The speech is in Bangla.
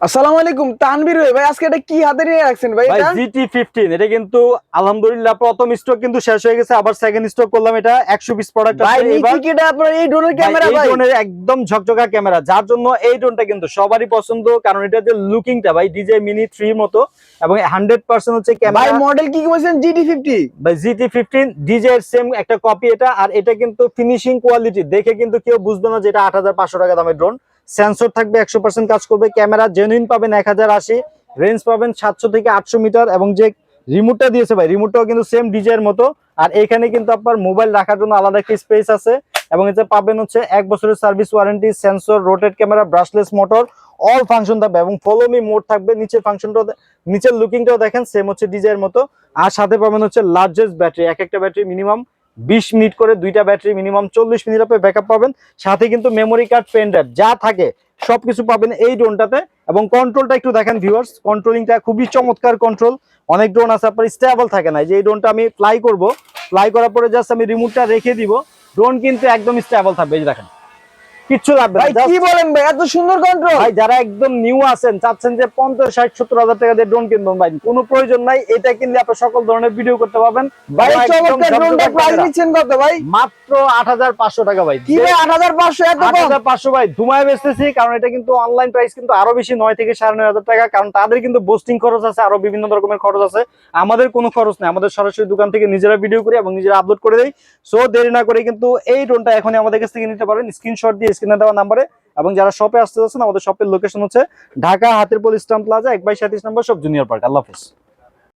আসসালামু আলাইকুম তানভীর ভাই। ভাই আজকে এটা কি হাতে নিয়ে রাখছেন ভাই ভাই জিটি ফিফটিন এটা কিন্তু আলহামদুলিল্লাহ প্রথম স্টক কিন্তু শেষ হয়ে গেছে আবার সেকেন্ড স্টক করলাম এটা একশো পিস প্রোডাক্ট আছে। এবার কি এটা আপনার এই ড্রোনের ক্যামেরা ভাই, এই ড্রোনের একদম ঝকঝকা ক্যামেরা যার জন্য এই ড্রোনটা কিন্তু সবারই পছন্দ কারণ এটা যে লুকিংটা ভাই ডিজে মিনি থ্রির মতো এবং হান্ড্রেড পার্সেন্ট হচ্ছে ভাই মডেল কি বলছেন জিটি ফিফটি ভাই জিটি ফিফটিন ডিজে এর সেম একটা কপি এটা আর এটা কিন্তু ফিনিশিং কোয়ালিটি দেখে কিন্তু কেউ বুঝবে না যে এটা আট হাজার পাঁচশো টাকা দামের ড্রোন সেন্সর থাকবে একশো পার্সেন্ট কাজ করবে, ক্যামেরা জেনুইন পাবেন এক হাজার আশি রেঞ্জ পাবেন সাতশো থেকে আটশো মিটার এবং যে রিমোটটা দিয়েছে ভাই রিমোটটাও কিন্তু সেম ডিজে এর মতো। আর এখানে কিন্তু আপনার মোবাইল রাখার জন্য আলাদা একটা স্পেস আছে এবং এতে পাবেন হচ্ছে এক বছরের service warranty sensor rotated camera brushless motor all function থাকবে এবং ফলো মি মোড থাকবে। নিচের ফাংশনটাও নিচের লুকিংটাও দেখেন সেম হচ্ছে ডিজাইন মতো। আর সাথে পাবেন হচ্ছে লার্জেস্ট ব্যাটারি এক একটা ব্যাটারি মিনিমাম বিশ মিনিট করে দুইটা ব্যাটারি মিনিমাম চল্লিশ মিনিট আপনি ব্যাকআপ পাবেন। সাথে কিন্তু মেমোরি কার্ড পেন ড্রাইভ যা থাকে, সবকিছু পাবেন এই ড্রোনটাতে এবং কন্ট্রোলটা একটু দেখেন ভিউয়ার্স কন্ট্রোলিংটা খুবই চমৎকার কন্ট্রোল অনেক ড্রোন আছে, আপনার স্টেবল থাকে না। যে এই ড্রোনটা আমি ফ্লাই করব। ফ্লাই করার পরে জাস্ট আমি রিমোটটা রেখে দিব। ড্রোন কিন্তু একদম স্টেবল থাকবে, এই দেখেন। কিচ্ছু লাগবে ভাই কি বলেন ভাই এত সুন্দর কন্ট্রোল ভাই যারা একদম নিউ আছেন চাচ্ছেন যে পঞ্চাশ ষাট সত্তর হাজার টাকা দিয়ে ড্রোন কিনবেন ভাই কোনো প্রয়োজন নাই এটা কিনলে আপনি সকল ধরনের ভিডিও করতে পারবেন। ভাই চমৎকার ড্রোনটা প্রাইস নিচ্ছেন কত ভাই? মাত্র আট হাজার পাঁচশো টাকা ভাই। আট হাজার পাঁচশো আট হাজার পাঁচশো ভাই ধুমায় বেচতেছি কারণ এটা কিন্তু অনলাইন প্রাইস কিন্তু আরও বেশি নয় থেকে সাড়ে নয় হাজার টাকা কারণ তাদের কিন্তু বোস্টিং খরচ আছে আরও বিভিন্ন রকমের খরচ আছে। আমাদের কোনো খরচ নেই আমাদের সরাসরি দোকান থেকে নিজেরা ভিডিও করি এবং নিজেরা আপলোড করে দেয় সো দেরি না করে কিন্তু এই ড্রোনটা এখনই আমাদের কাছ থেকে নিতে পারেন। স্ক্রিনশট দিয়ে স্ক্রিনে দেওয়া নাম্বারে এবং যারা শপে আসতে যাচ্ছেন আমাদের শপের লোকেশন হচ্ছে ঢাকা হাতিরপুল ইসলাম প্লাজা এক বাই সাঁত্রিশ নম্বর সব জুনিয়র পার্ক আল্লাহ হাফিজ।